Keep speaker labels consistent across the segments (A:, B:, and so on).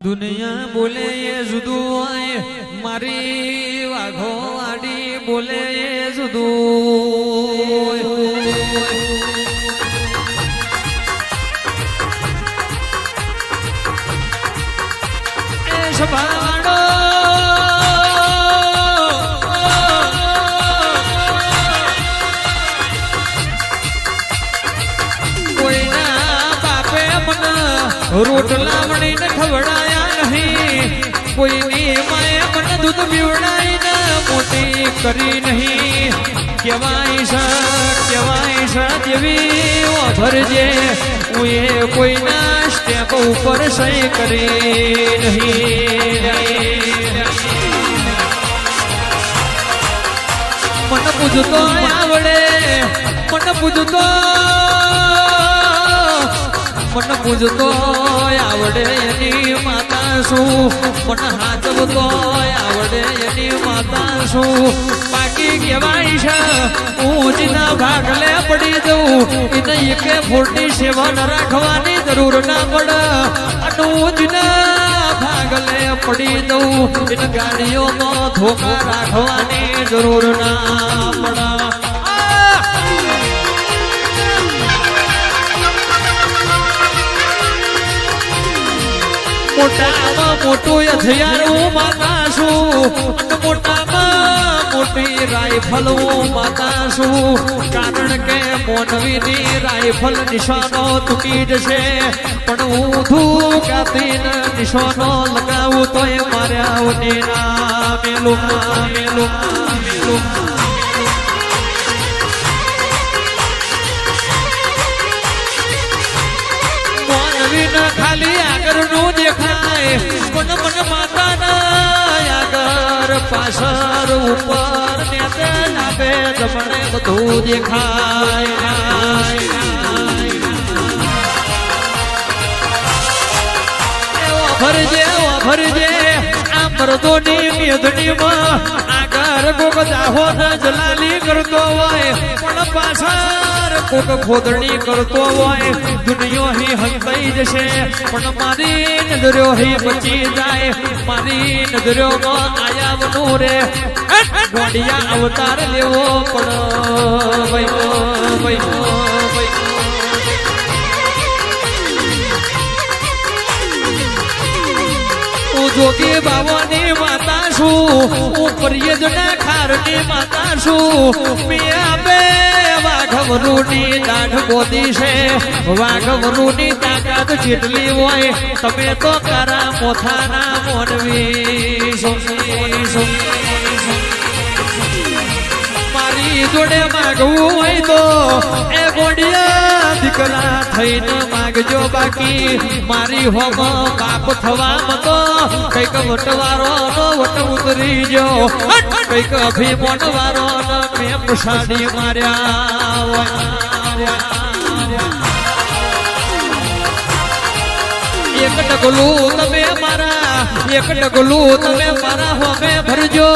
A: દુનિયા બોલે એ જુદું આય મારી વાઘો વાડી બોલે એ જુદું કોઈના બાપે મને રોટલા વણીને ખવડાયા. કોઈની માયા મને દૂધ પીવડાવીને મોટી કરી નહીં. કેવાય છે કેવાય છે દેવી ભરજે હું એ કોઈના સ્ટેપ ઉપર સહી કરી નહીં. મને પૂજતો આવડે, મને પૂજતો મને પૂજતો આવડે એની માતા શું? મને હાથવતો આવડે એની માતા શું? બાકી કહેવાય છે હું ભાગ ભાગલે પડી જઉં એને એકે સેવા સેવન રાખવાની જરૂર ના પડે. અને ભાગ લે પડી દઉં એને ગાડીઓમાં ધોકા રાખવાની જરૂર ના પડે. મોટામાં મોટું અથિયારું માતા છું. મોટામાં મોટી રાઇફલ હું કારણ કે મોનવીની રાઇફલ નિશાનો તૂટી જશે. પણ હું ધૂકાતીને નિશાનો લગાવું તો એ માર્યા મેલું મેલું મેલું. મન મન માતાના આગળ પાછળ ઉપર ને તે ડાબે બધું દેખાય એવો ભરજે આ મરદોની મેદનીમાં આગળ કોક દાહો જલાલી કરતો હોય. પણ પાછળ કોક ખોદણી કરતો હોય, દુનિયો હી હંતાઈ જશે. પણ મારી નજરો હી બચી જાય, મારી નજરોમાં આયાવનું રે. ગોડિયા અવતાર લેવો પણ ભાઈ ભાઈ છું હું પરિયજના ખારની માતા છું મિયા બે વાઘવરુની દાઢ બોધી છે વાઘવરુની તાકાત જેટલી હોય, તમે તો કરા મોથાના મોનવી છો. છો. જોડે માગવું હોય તો એ ગોડિયા દીકરા થઈને માગજો બાકી. મારી હોમ બાપ થવામાં તો કંઈક વટવારો નો વટ ઉતરી જો કંઈક અભિમન વારો નો મેં સાડી માર્યા એક ડગલું તમે મારા એક ડગલું તમે મારા હોમે ભરજો.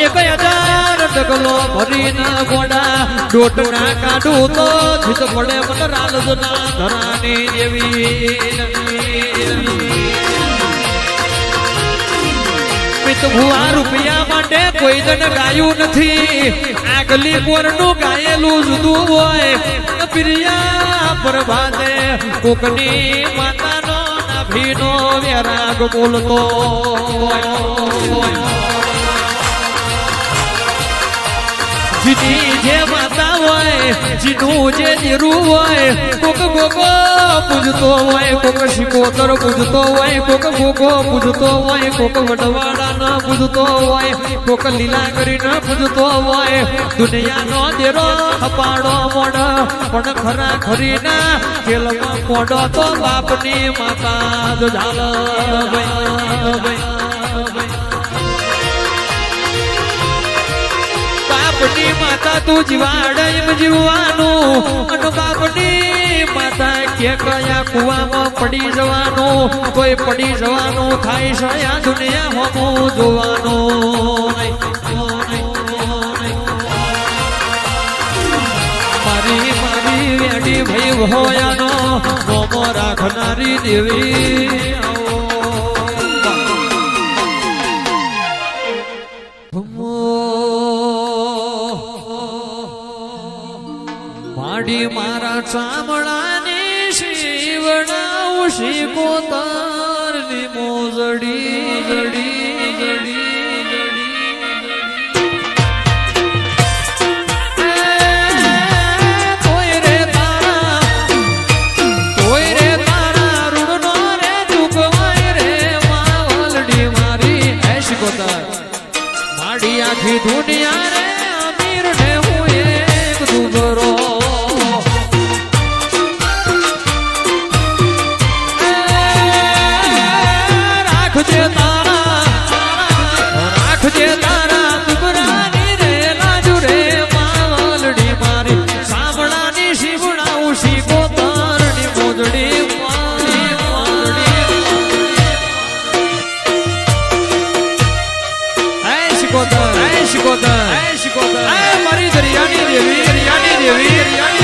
A: એક હજાર ડગલો ભરીના ગોડા. ડોટના કાઢું તો જીત પડે મને રાલજના ધરાની દેવી ભુવા રૂપિયા માટે કોઈ જણ ગાયું નથી. આગલી કોરનું ગાયેલું જુદું હોય. પ્રિયા પ્રભાતે કોકની માતાનો નાભીનો વેરાગ બોલતો. જીની જે માતા હોય જીનું જે જીરું હોય, કોક ગોગો પૂજતો હોય, કોક શિકોતર પૂજતો હોય, કોક ગોગો પૂજતો હોય, કોક વડવાડા ન પૂજતો હોય, કોક લીલા કરીને પૂજતો હોય. દુનિયાનો દેરો અપાડો મોડ પણ ખરા ખરીના ખેલમાં મોડો તો બાપની માતા જ ઝાલ બાપની માતા તું જીવાડ એમ જીવવાનું, અને બાપની કુવામાં પડી જવાનું પડી જવાનું થાય આ દુનિયા હોમું જોવાનું. મારી મારી ભાઈ હોયાનો રાખનારી દેવી. અડી મારા ચામડાને શિવડાવ શીખો તારની મોજડી જડી જડી મારી. હૈશ કોતા માડી આખી દુનિયા શિકોતર હે શિકોતર હે શિકોતર હે મારી દરિયાની દેવી દરિયાની દેવી. દરિયાની